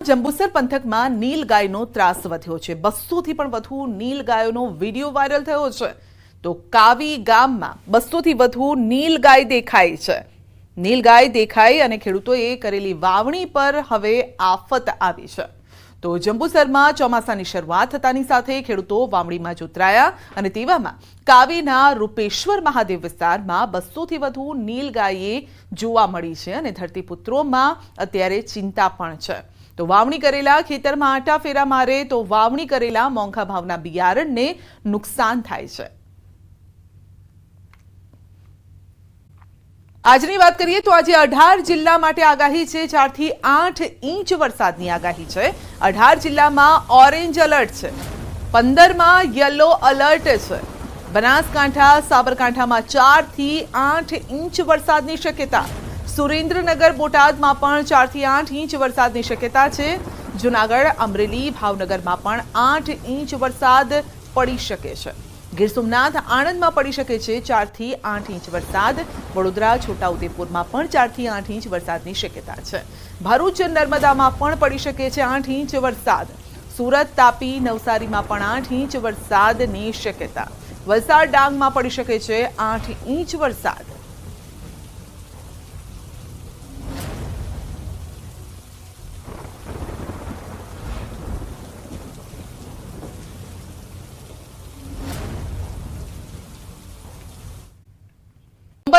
જંબુસર પંથકમાં નીલ ગાયનો ત્રાસ વધ્યો છે. બસોથી પણ વધુ નીલ ગાયોનો વીડિયો વાયરલ થયો છે. તો કાવી ગામમાં બસોથી વધુ નીલ ગાય દેખાય છે. નીલ ગાય દેખાઈ અને ખેડૂતોએ કરેલી વાવણી પર હવે આફત આવી છે. તો જંબુસરમાં ચોમાસાની શરૂઆત થતાની સાથે ખેડૂતો વાવણીમાં જોતરાયા અને તેવામાં કાવીના રૂપેશ્વર મહાદેવ વિસ્તારમાં બસોથી વધુ નીલ ગાયે જોવા મળી છે અને ધરતીપુત્રોમાં અત્યારે ચિંતા પણ છે. તો વાવણી કરેલા ખેતરમાં આટા ફેરા મારે તો વાવણી કરેલા મોંઘા ભાવના બિયારણને નુકસાન થાય છે. આજની વાત કરીએ તો આજે અઢાર જિલ્લા માટે આગાહી છે ચારથી આઠ ઇંચ વરસાદની આગાહી છે. અઢાર જિલ્લામાં ઓરેન્જ એલર્ટ છે. પંદરમાં યલો એલર્ટ છે. બનાસકાંઠા, સાબરકાંઠામાં ચારથી આઠ ઇંચ વરસાદની શક્યતા. સુરેન્દ્રનગર બોટાદમાં પણ ચારથી આઠ ઇંચ વરસાદની શક્યતા છે. જુનાગઢ, અમરેલી, ભાવનગરમાં પણ આઠ ઇંચ વરસાદ પડી શકે છે. ગીર સોમનાથ, આણંદમાં પડી શકે છે ચારથી આઠ ઇંચ વરસાદ. વડોદરા, છોટાઉદેપુરમાં પણ ચારથી આઠ ઇંચ વરસાદની શક્યતા છે. ભરૂચ, નર્મદામાં પણ પડી શકે છે આઠ ઇંચ વરસાદ. સુરત, તાપી, નવસારીમાં પણ આઠ ઇંચ વરસાદની શક્યતા. વલસાડ, ડાંગમાં પડી શકે છે આઠ ઇંચ વરસાદ.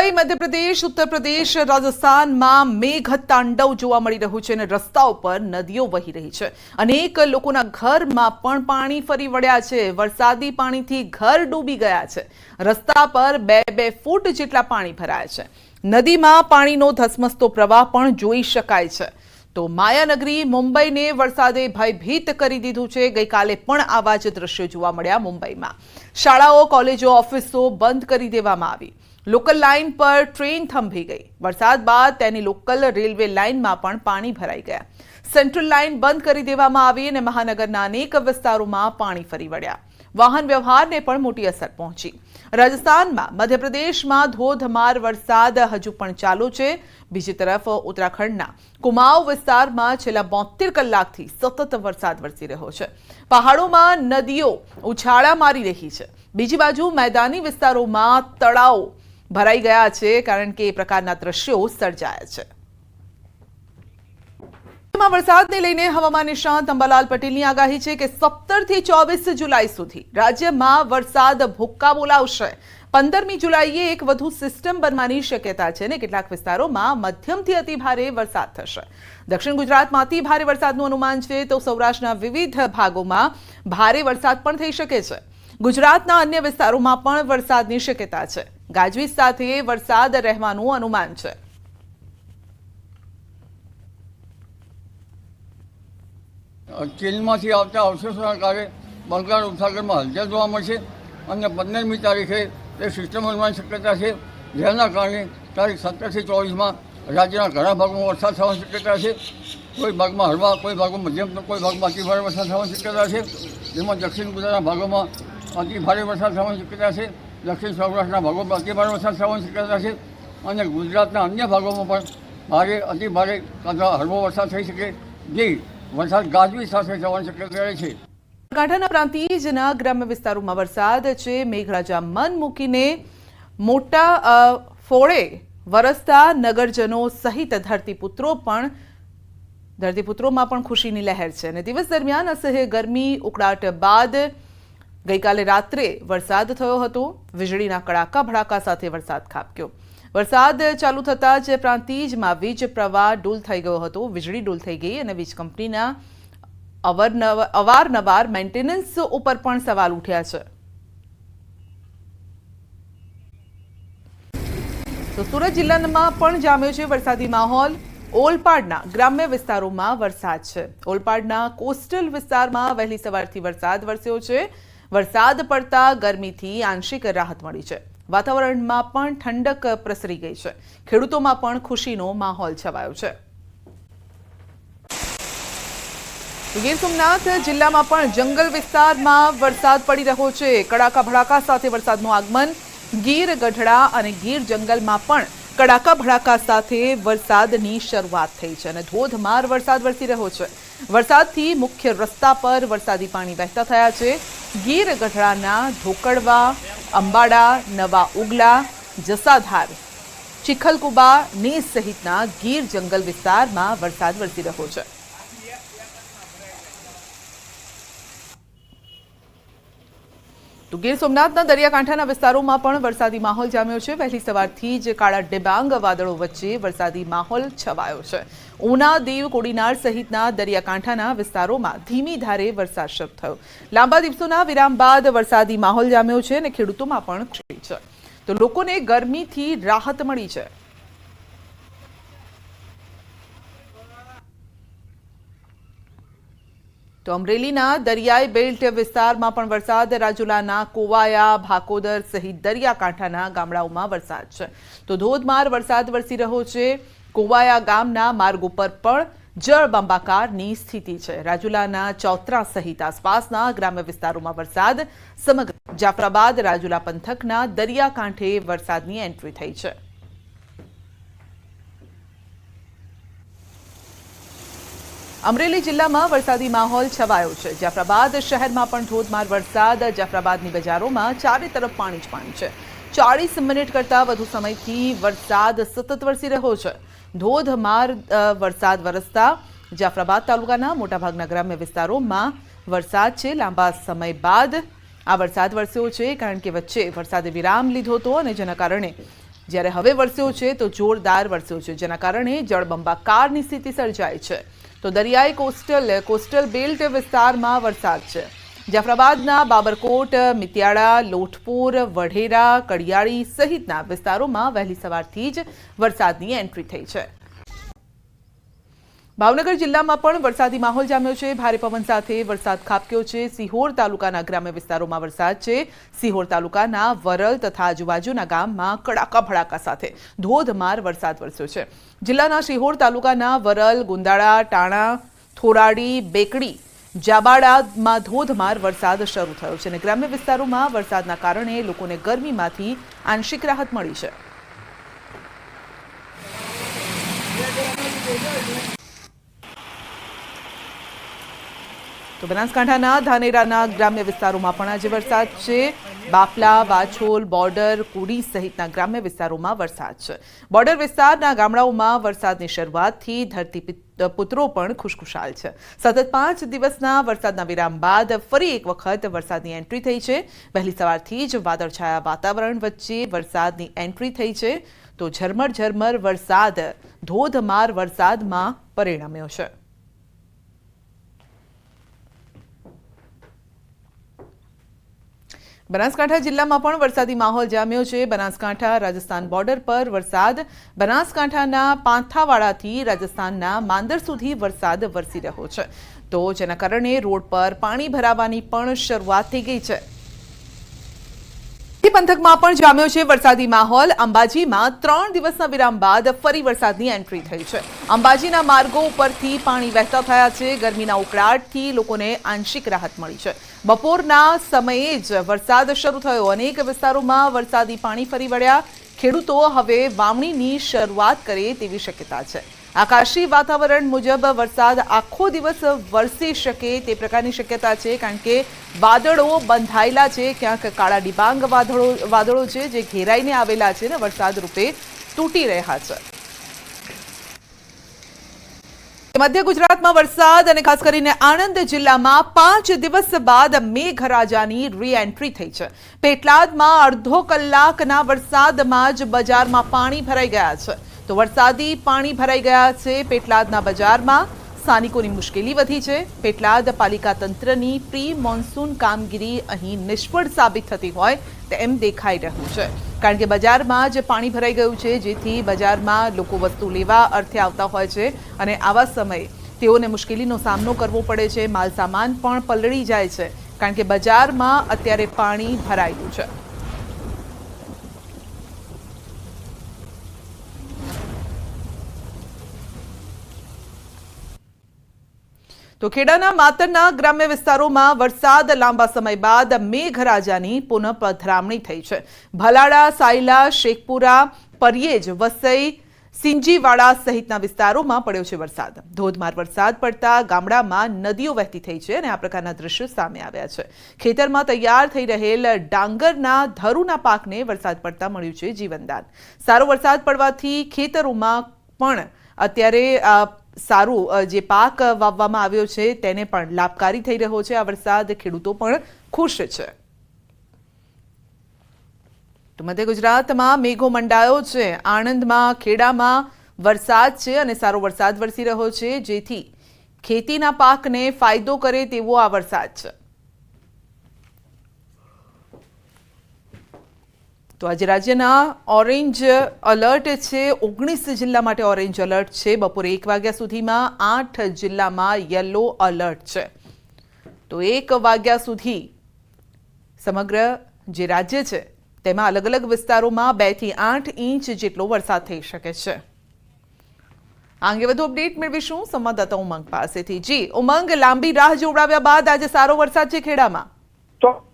મુંબઈ, મધ્યપ્રદેશ ઉત્તર પ્રદેશ રાજસ્થાનમાં મેઘ તાંડવ જોવા મળી રહ્યું છે અને રસ્તાઓ પર નદીઓ વહી રહી છે. અનેક લોકોના ઘરમાં પણ પાણી ફરી વળ્યા છે. વરસાદી પાણીથી ઘર ડૂબી ગયા છે. રસ્તા પર બે બે ફૂટ જેટલા પાણી ભરાયા છે. નદીમાં પાણીનો ધસમસતો પ્રવાહ પણ જોઈ શકાય છે. તો માયાનગરી મુંબઈને વરસાદે ભયભીત કરી દીધું છે. ગઈકાલે પણ આવા જ દ્રશ્યો જોવા મળ્યા મુંબઈમાં. શાળાઓ, કોલેજો, ઓફિસો બંધ કરી દેવામાં આવી. લોકલ લાઇન પર ટ્રેન થંભી ગઈ. વરસાદ બાદ તેની લોકલ રેલવે લાઇનમાં પણ પાણી ભરાઈ ગયા. સેન્ટ્રલ લાઇન બંધ કરી દેવામાં આવી અને મહાનગરના અનેક વિસ્તારોમાં પાણી ફરી વળ્યા. વાહન વ્યવહારને પણ મોટી અસર પહોંચી. રાજસ્થાનમાં મધ્યપ્રદેશમાં ધોધમાર વરસાદ હજુ પણ ચાલુ છે. બીજી તરફ ઉત્તરાખંડના કુમાઉ વિસ્તારમાં છેલ્લા બોતેર કલાકથી સતત વરસાદ વરસી રહ્યો છે. પહાડોમાં નદીઓ ઉછાળા મારી રહી છે. બીજી બાજુ મેદાની વિસ્તારોમાં તળાવો ભરાઈ ગયા છે કારણ કે એ પ્રકારના દ્રશ્યો સર્જાયા છે. વરસાદને લઈને હવામાન નિષ્ણાંત અંબાલાલ પટેલની આગાહી છે કે સત્તરથી ચોવીસ જુલાઈ સુધી રાજ્યમાં વરસાદ ભૂક્કા બોલાવશે. પંદરમી જુલાઈએ એક વધુ સિસ્ટમ બનવાની શક્યતા છે અને કેટલાક વિસ્તારોમાં મધ્યમથી અતિ ભારે વરસાદ થશે. દક્ષિણ ગુજરાતમાં અતિભારે વરસાદનું અનુમાન છે તો સૌરાષ્ટ્રના વિવિધ ભાગોમાં ભારે વરસાદ પણ થઈ શકે છે. ગુજરાતના અન્ય વિસ્તારોમાં પણ વરસાદની શક્યતા છે. ગાજવીજ સાથે વરસાદ રહેવાનું અનુમાન છે. ચીનમાંથી આવતા અવશેષોના કારણે બંગાળ ઉપસાગરમાં હલચલ જોવા મળશે અને પંદરમી તારીખે તે સિસ્ટમ બનવાની શક્યતા છે. જેના કારણે તારીખ સત્તરથી ચોવીસમાં રાજ્યના ઘણા ભાગોમાં વરસાદ થવાની શક્યતા છે. કોઈ ભાગમાં હળવા, કોઈ ભાગમાં મધ્યમ કોઈ ભાગમાં અતિભારે વરસાદ થવાની શક્યતા છે. જેમાં દક્ષિણ ગુજરાતના ભાગોમાં અતિ ભારે વરસાદ થવાની શક્યતા છે. દક્ષિણ સૌરાષ્ટ્રના ભાગોમાં અતિ ભારે વરસાદ થવાની શક્યતા છે અને ગુજરાતના અન્ય ભાગોમાં પણ ભારે, અતિ ભારે અથવા હળવો વરસાદ થઈ શકે જે વરસાદ ગાજવી સાથે થવાની શક્યતા રહે છે. કાંઠાના પ્રાંતિજના ગ્રામ્ય વિસ્તારોમાં વરસાદ છે. મેઘરાજા મન મૂકીને મોટા ફોળે વરસતા નગરજનો સહિત ધરતીપુત્રો પણ, ધરતીપુત્રોમાં પણ ખુશીની લહેર છે અને દિવસ દરમિયાન અસહ્ય ગરમી, ઉકળાટ બાદ ગઈકાલે રાત્રે વરસાદ થયો હતો. વીજળીના કડાકા ભડાકા સાથે વરસાદ ખાબક્યો. વરસાદ ચાલુ થતાં જ પ્રાંતિજમાં વીજ પ્રવાહ ડૂલ થઈ ગયો હતો. વીજળી ડૂલ થઈ ગઈ અને વીજ કંપનીના અવારનવાર મેન્ટેનન્સ ઉપર પણ સવાલ ઉઠ્યા છે. તો સુરત જિલ્લામાં પણ જામ્યો છે વરસાદી માહોલ. ઓલપાડના ગ્રામ્ય વિસ્તારોમાં વરસાદ છે. ઓલપાડના કોસ્ટલ વિસ્તારમાં વહેલી સવારથી વરસાદ વરસ્યો છે. વરસાદ પડતા ગરમીથી આંશિક રાહત મળી છે. વાતાવરણમાં પણ ઠંડક પ્રસરી ગઈ છે. ખેડૂતોમાં પણ ખુશીનો માહોલ છવાયો છે. ગીર સોમનાથ જિલ્લામાં પણ જંગલ વિસ્તારમાં વરસાદ પડી રહ્યો છે. કડાકા ભડાકા સાથે વરસાદનું આગમન, ગીર ગઢડા અને ગીર જંગલમાં પણ કડાકા ભડાકા સાથે વરસાદની શરૂઆત થઈ છે અને ધોધમાર વરસાદ વરસી રહ્યો છે. વરસાદથી મુખ્ય રસ્તા પર વરસાદી પાણી વહેતા થયા છે. ગીર ગઢડાના ધોકડવા, અંબાડા, નવા ઉગલા, જસાધાર, ચિખલકુબા નેસ સહિતના ગીર જંગલ વિસ્તારમાં વરસાદ વરસી રહ્યો છે. તો ગીર સોમનાથના દરિયાકાંઠાના વિસ્તારોમાં પણ વરસાદી માહોલ જામ્યો છે. વહેલી સવારથી જ કાળા ડિબાંગ વાદળો વચ્ચે વરસાદી માહોલ છવાયો છે. ઉના, દીવ, કોડીનાર સહિતના દરિયાકાંઠાના વિસ્તારોમાં ધીમી ધારે વરસાદ શરૂ થયો. લાંબા દિવસોના વિરામ બાદ વરસાદી માહોલ જામ્યો છે અને ખેડૂતોમાં પણ ખુશી છે. તો લોકોને ગરમીથી રાહત મળી છે. તો અમરેલીના દરિયાઈ બેલ્ટ વિસ્તારમાં પણ વરસાદ, રાજુલાના કોવાયા, ભાકોદર સહિત દરિયાકાંઠાના ગામડાઓમાં વરસાદ છે. તો ધોધમાર વરસાદ વરસી રહ્યો છે. કોવાયા ગામના માર્ગ ઉપર પણ જળબંબાકારની સ્થિતિ છે. રાજુલાના ચૌત્રા સહિત આસપાસના ગ્રામ્ય વિસ્તારોમાં વરસાદ, સમગ્ર જાફરાબાદ, રાજુલા પંથકના દરિયાકાંઠે વરસાદની એન્ટ્રી થઈ છે. અમરેલી જિલ્લામાં વરસાદી માહોલ છવાયો છે. જાફરાબાદ શહેરમાં પણ ધોધમાર વરસાદ. જાફરાબાદની બજારોમાં ચારે તરફ પાણી જ પાણી છે. ચાળીસ મિનિટ કરતાં વધુ સમયથી વરસાદ સતત વરસી રહ્યો છે. ધોધમાર વરસાદ વરસતા જાફરાબાદ તાલુકાના મોટાભાગના ગ્રામ્ય વિસ્તારોમાં વરસાદ છે. લાંબા સમય બાદ આ વરસાદ વરસ્યો છે કારણ કે વચ્ચે વરસાદે વિરામ લીધો હતો અને જેના કારણે જ્યારે હવે વરસ્યો છે તો જોરદાર વરસ્યો છે. જેના કારણે જળબંબાકારની સ્થિતિ સર્જાય છે. તો દરિયાઈ કોસ્ટલ કોસ્ટલ બેલ્ટ વિસ્તારમાં વરસાદ છે. જાફરાબાદના બાબરકોટ, મિતિયાળા, લોઠપુર, વઢેરા, કડિયાળી સહિતના વિસ્તારોમાં વહેલી સવારથી જ વરસાદની એન્ટ્રી થઈ છે. ભાવનગર જિલ્લામાં પણ વરસાદી માહોલ જામ્યો છે. ભારે પવન સાથે વરસાદ ખાબક્યો છે. સિહોર તાલુકાના ગ્રામ્ય વિસ્તારોમાં વરસાદ છે. સિહોર તાલુકાના વરલ તથા આજુબાજુના ગામમાં કડાકા ભડાકા સાથે ધોધમાર વરસાદ વરસ્યો છે. જિલ્લાના સિહોર તાલુકાના વરલ, ગુંદાળા, ટાણા, થોરાડી, બેકડી જાબાડામાં ધોધમાર વરસાદ શરૂ થયો છે અને ગ્રામ્ય વિસ્તારોમાં વરસાદના કારણે લોકોને ગરમીમાંથી આંશિક રાહત મળી છે. તો બનાસકાંઠાના ધાનેરાના ગ્રામ્ય વિસ્તારોમાં પણ આજે વરસાદ છે. બાફલા, વાછોલ, બોર્ડર, કુડી સહિતના ગ્રામ્ય વિસ્તારોમાં વરસાદ છે. બોર્ડર વિસ્તારના ગામડાઓમાં વરસાદની શરૂઆતથી ધરતી પિત- પુત્રો પણ ખુશખુશાલ છે. સતત પાંચ દિવસના વરસાદના વિરામ બાદ ફરી એક વખત વરસાદની એન્ટ્રી થઈ છે. વહેલી સવારથી જ વાદળછાયા વાતાવરણ વચ્ચે વરસાદની એન્ટ્રી થઈ છે. તો ઝરમર ઝરમર વરસાદ, ધોધમાર વરસાદમાં પરિણમ્યો છે. બનાસકાંઠા જિલ્લામાં પણ વરસાદી માહોલ જામ્યો છે. બનાસકાંઠા રાજસ્થાન બોર્ડર પર વરસાદ. બનાસકાંઠાના પાંથાવાડાથી રાજસ્થાનના માંદર સુધી વરસાદ વરસી રહ્યો છે. તો જેના કારણે રોડ પર પાણી ભરાવાની પણ શરૂઆત થઈ ગઈ છે. ઈ પંથકમાં પણ જામ્યો છે વરસાદી માહોલ. અંબાજીમાં ત્રણ દિવસના વિરામ બાદ ફરી વરસાદની એન્ટ્રી થઈ છે. અંબાજીના માર્ગો ઉપરથી પાણી વહેતા થયા છે. ગરમીના ઉકળાટથી લોકોને આંશિક રાહત મળી છે. બપોરના સમયે જ વરસાદ શરૂ થયો. અનેક વિસ્તારોમાં વરસાદી પાણી ફરી વળ્યા. ખેડૂતો હવે વાવણીની શરૂઆત કરે તેવી શક્યતા છે. આકાશી વાતાવરણ મુજબ વરસાદ આખો દિવસ વરસી શકે તે પ્રકારની શક્યતા છે, કારણ કે વાદળો બંધાયેલા છે, ક્યાંક કાળા ડિબાંગ વાદળો વાદળો છે જે ઘેરાઈને આવેલા છે ને વરસાદ રૂપે તૂટી રહ્યા છે. મધ્ય ગુજરાતમાં વરસાદ અને ખાસ કરીને આણંદ જિલ્લામાં પાંચ દિવસ બાદ મેઘરાજાની રી એન્ટ્રી થઈ છે. પેટલાદમાં અડધો કલાકના વરસાદમાં જ બજારમાં પાણી ભરાઈ ગયા છે. તો વરસાદી પાણી ભરાઈ ગયા છે. પેટલાદના બજારમાં સ્થાનિકોની મુશ્કેલી વધી છે. પેટલાદ પાલિકા તંત્રની પ્રી મોન્સૂન કામગીરી અહીં નિષ્ફળ સાબિત થતી હોય તેમ દેખાઈ રહ્યું છે. કારણ કે બજારમાં જ પાણી ભરાઈ ગયું છે, જેથી બજારમાં લોકો વસ્તુ લેવા અર્થે આવતા હોય છે અને આવા સમયે તેઓને મુશ્કેલીનો સામનો કરવો પડે છે. માલ સામાન પણ પલળી જાય છે, કારણ કે બજારમાં અત્યારે પાણી ભરાયેલું છે. તો ખેડાના માતરના ગ્રામ્ય વિસ્તારોમાં વરસાદ લાંબા સમય બાદ મેઘરાજાની પુનઃ પધરામણી થઈ છે. ભલાડા, સાયલા, શેખપુરા, પરિયેજ, વસઈ, સિંજીવાડા સહિતના વિસ્તારોમાં પડ્યો છે વરસાદ. ધોધમાર વરસાદ પડતા ગામડામાં નદીઓ વહેતી થઈ છે અને આ પ્રકારના દ્રશ્યો સામે આવ્યા છે. ખેતરમાં તૈયાર થઈ રહેલ ડાંગરના ધરુના પાકને વરસાદ પડતા મળ્યું છે જીવનદાન. સારો વરસાદ પડવાથી ખેતરોમાં પણ અત્યારે સારું જે પાક વાવવામાં આવ્યો છે તેને પણ લાભકારી થઈ રહ્યો છે. આ વરસાદ ખેડૂતો પણ ખુશ છે. તો મધ્ય ગુજરાતમાં મેઘો મંડાયો છે. આણંદમાં, ખેડામાં વરસાદ છે અને સારો વરસાદ વરસી રહ્યો છે. જેથી ખેતીના પાકને ફાયદો કરે તેવો આ વરસાદ છે. તો આજે રાજ્યના ઓરેન્જ અલર્ટ છે. ઓગણીસ જિલ્લા માટે ઓરેન્જ અલર્ટ છે. બપોરે એક વાગ્યા સુધીમાં આઠ જિલ્લામાં યલો અલર્ટ છે. તો એક વાગ્યા સુધી સમગ્ર જે રાજ્ય છે, તેમાં અલગ અલગ વિસ્તારોમાં બેથી આઠ ઇંચ જેટલો વરસાદ થઈ શકે છે. આ અંગે વધુ અપડેટ મેળવીશું સંવાદદાતા ઉમંગ પાસેથી. જી, ઉમંગ, લાંબી રાહ જોવડાવ્યા બાદ આજે સારો વરસાદ છે ખેડામાં.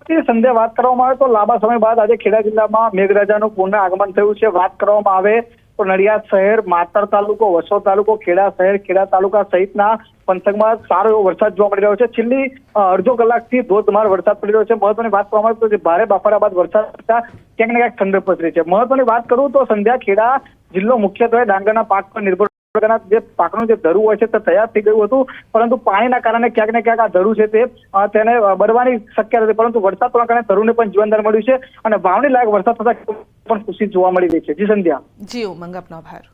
ચોક્કસથી સંધે વાત કરવામાં આવે તો લાંબા સમય બાદ આજે ખેડા જિલ્લામાં મેઘરાજાનું પૂર્ણ આગમન થયું છે. વાત કરવામાં આવે તો નડિયાદ શહેર, માતર તાલુકો, વસોદ તાલુકો, ખેડા શહેર, ખેડા તાલુકા સહિતના પંથકમાં સારો એવો વરસાદ જોવા મળી રહ્યો છે. છેલ્લી અડધો કલાકથી ધોધમાર વરસાદ પડી રહ્યો છે. મહત્વની વાત કરવામાં આવે તો જે ભારે બફારા બાદ વરસાદ પડતા ક્યાંક ને ક્યાંક ઠંડક પસરી છે. મહત્વની વાત કરું તો સંધ્યા ખેડા જિલ્લો મુખ્યત્વે ડાંગરના પાક પર નિર્ભર પ્રકારના જે પાકનું જે ધરું હોય છે તે તૈયાર થઈ ગયું હતું, પરંતુ પાણીના કારણે ક્યાંક ને ક્યાંક આ ધરું છે તે તેને બળવાની શક્યતા હતી, પરંતુ વરસાદ પડવાના કારણે ધરુને પણ જીવનદાન મળ્યું છે અને વાવણી લાયક વરસાદ થતા પણ ખુશી જોવા મળી રહી છે. જી સંધ્યા. જી, ઉમંગ આપનો આભાર.